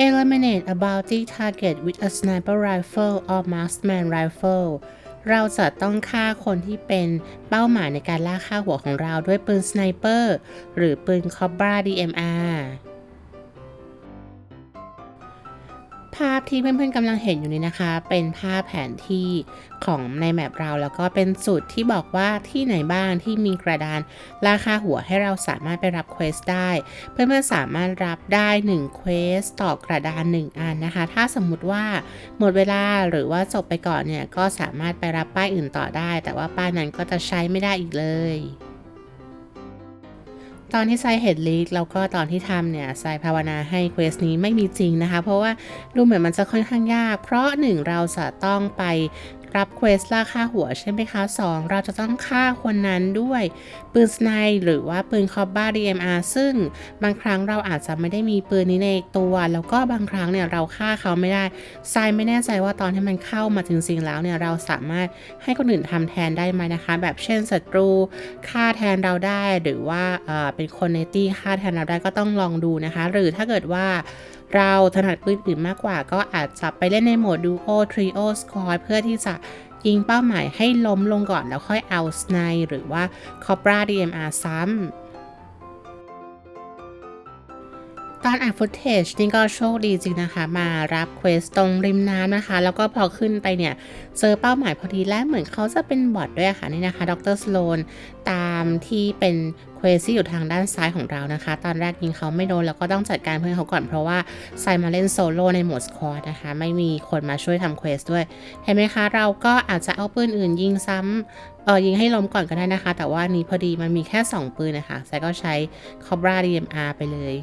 Eliminate a bounty target with a sniper rifle or marksman rifle เราจะต้องฆ่าคนที่เป็นเป้าหมายในการล่าฆ่าหัวของเราด้วยปืนสไนเปอร์หรือปืนคอบบรา DMR าพที่เพื่อนๆกำลังเห็นอยู่นี้นะคะ เป็นภาพแผนที่ของในแมปเราแล้วก็เป็นสูตรที่บอกว่าที่ไหนบ้างที่มีกระดานราคาหัวให้เราสามารถไปรับเควสได้ เพื่อนๆสามารถรับได้1เควสต่อกระดาน 1 อันนะคะ ถ้าสมมุติว่าหมดเวลาหรือว่าจบไปก่อนเนี่ยก็สามารถไปรับป้ายอื่นต่อได้ แต่ว่าป้ายนั้นก็จะใช้ไม่ได้อีกเลย ตอนที่ไซเห็นลีกแล้วก็ตอนที่ทำเนี่ยไซภาวนาให้เควสนี้ไม่มีจริงนะคะ เพราะว่าดูเหมือนมันจะค่อนข้างยาก เพราะหนึ่งเราจะต้องไป รับเควสล่าฆ่าหัวใช่ไหมคะ 2 เราจะต้องฆ่าคนนั้นด้วยปืนสไนหรือว่าปืนคอบบ้า DMR ซึ่งบางครั้งเราอาจจะไม่ได้มีปืนนี้ในตัว แล้วก็บางครั้งเนี่ยเราฆ่าเขาไม่ได้ไซไม่แน่ใจว่าตอนที่มันเข้ามาจริงแล้วเนี่ยเราสามารถให้คนอื่นทำแทนได้ไหมนะคะ แบบเช่นศัตรูฆ่าแทนเราได้หรือว่าเอ่อเป็นคนในตี้ฆ่าแทนเราได้ก็ต้องลองดูนะคะ หรือถ้าเกิดว่า เราถนัดปืนอื่นมากกว่าก็อาจจะไปเล่นในโหมด Duo Trio Squad เพื่อที่จะยิงเป้าหมายให้ล้มลงก่อนแล้วค่อยเอาสไนหรือว่าคอปปาดีเอ็มอาร์ซ้ำ ตอนอ่านฟุตเทจนี่ก็โชคดีจริงนะคะ มารับเควสตรงริมน้ำนะคะ แล้วก็พอขึ้นไปเนี่ยเจอเป้าหมายพอดีและเหมือนเขาจะเป็นบอทด้วยะค่ะนี่นะคะดรสโลนตามที่เป็นเควสที่อยู่ทางด้านซ้ายของเรานะคะ ตอนแรกยิงเขาไม่โดนแล้วก็ต้องจัดการเพื่อนเขาก่อนเพราะว่าไซมาเล่นโซโล่ในโหมดสควอตนะคะ ไม่มีคนมาช่วยทำเควสด้วย เห็นไหมคะ เราก็อาจจะเอาปืนอื่นยิงซ้ำเออยิงให้ล้มก่อนก็ได้นะคะ แต่ว่านี้พอดีมันมีแค่ 2 ปืนนะคะไซก็ใช้ Cobra DMR ไปเลย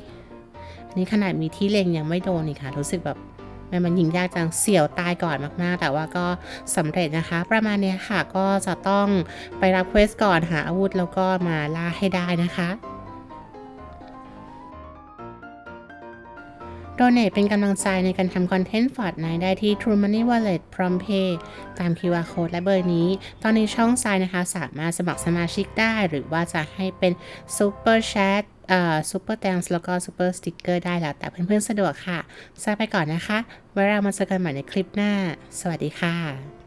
นนี้ขนาดมีที่เล็งยังไม่โดนอีกค่ะ รู้สึกแบบมันมันยิงยากจังเสี่ยวตายก่อนมากๆ แต่ว่าก็สำเร็จนะคะ ประมาณนี้ค่ะก็จะต้องไปรับเควสก่อนหาอาวุธแล้วก็มาล่าให้ได้นะคะโดเนทเป็นกำลังใจในการทำคอนเทนต์ฟอร์ดไนได้ที่ True Money Wallet PromptPay ตาม QR Code และเบอร์นี้ ตอนนี้ช่องไซน์นะคะ สามารถสมัครสมาชิกได้ หรือว่าจะให้เป็น Super Chat ซูเปอ Super Thanks แล้วก็ซูเปอร์สติ๊กเกอร์ได้แล้ว แต่เพื่อนๆสะดวกค่ะซาไปก่อนนะคะ ไว้เรามาเจอกันใหม่ในคลิปหน้า สวัสดีค่ะ